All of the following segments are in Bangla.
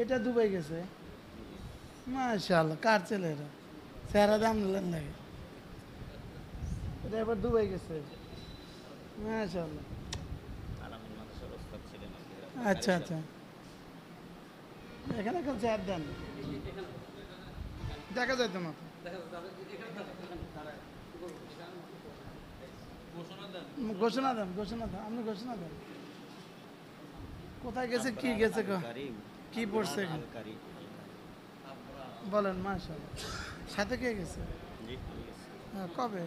এটা দুবাই গেছে। মাশাআল্লাহ, কার ছেলে চেহারা দাম নিলেন নাকি? এটা এবার দুবাই গেছে। এরা। আচ্ছা আচ্ছা। এখানে একটা চেয়ার দেন। দেখা যায় তো না তো। ঘোষণা দেন ঘোষণা দেন, আপনি ঘোষণা দেন। কোথায় গেছে, কি গেছে কি পড়ছে বলেন মাশাল সাথে কে গেছে? জি আমি গেছি। হ্যাঁ, কবে?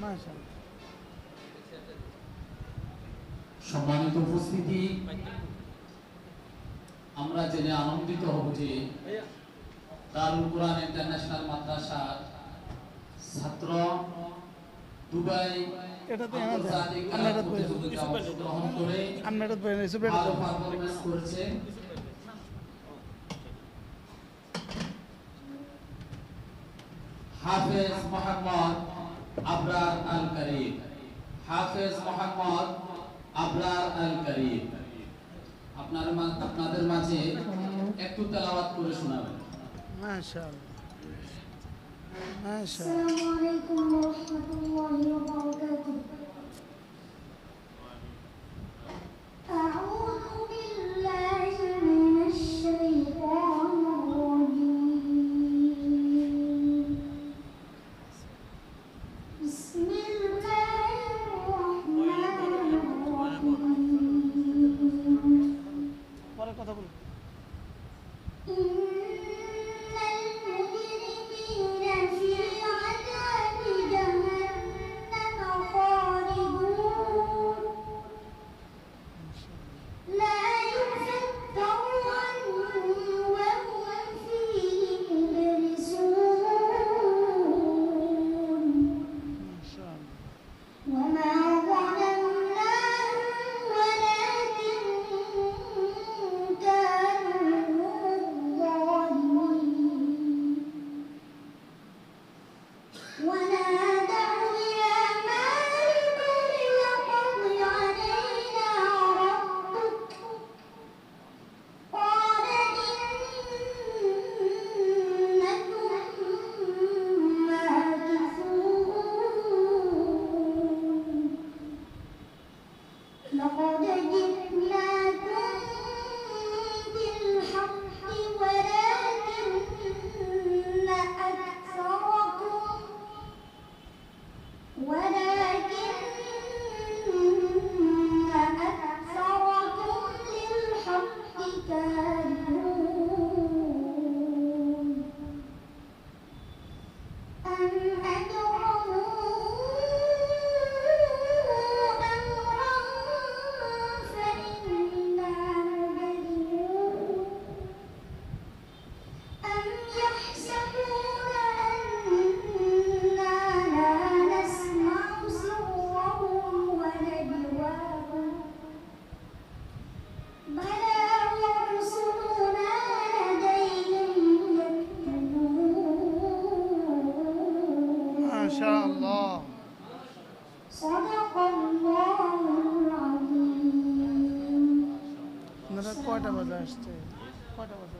গেছি সম্মানিত উপস্থিতি আমরা জেনে আনন্দিত হব যে দারুল কোরআন ইন্টারন্যাশনাল মাদ্রাসার ছাত্র দুবাই এটা তো এনে দেন আন্তর্জাতিক আপনারা তো প্রতিযোগিতায় অংশগ্রহণ করে আপনারা তো সুপ্রিম ভালো পারফরমেন্স করেছে। হাফেজ মোহাম্মদ আবরার আল করিম। হাফেজ মোহাম্মদ আবরার আল করিম। আপনার আপনাদের মাঝে একটু তেলাওয়াত করে শোনাবেন। ما شاء الله السلام عليكم ورحمة الله وبركاته. أعوذ بالله من الشيطان الرجيم. بسم الله الرحمن الرحيم. يكتبون মাশাআল্লাহ صدق الله العظيم আপনারা কয়টা বাজে আসছে কয়টা বাজে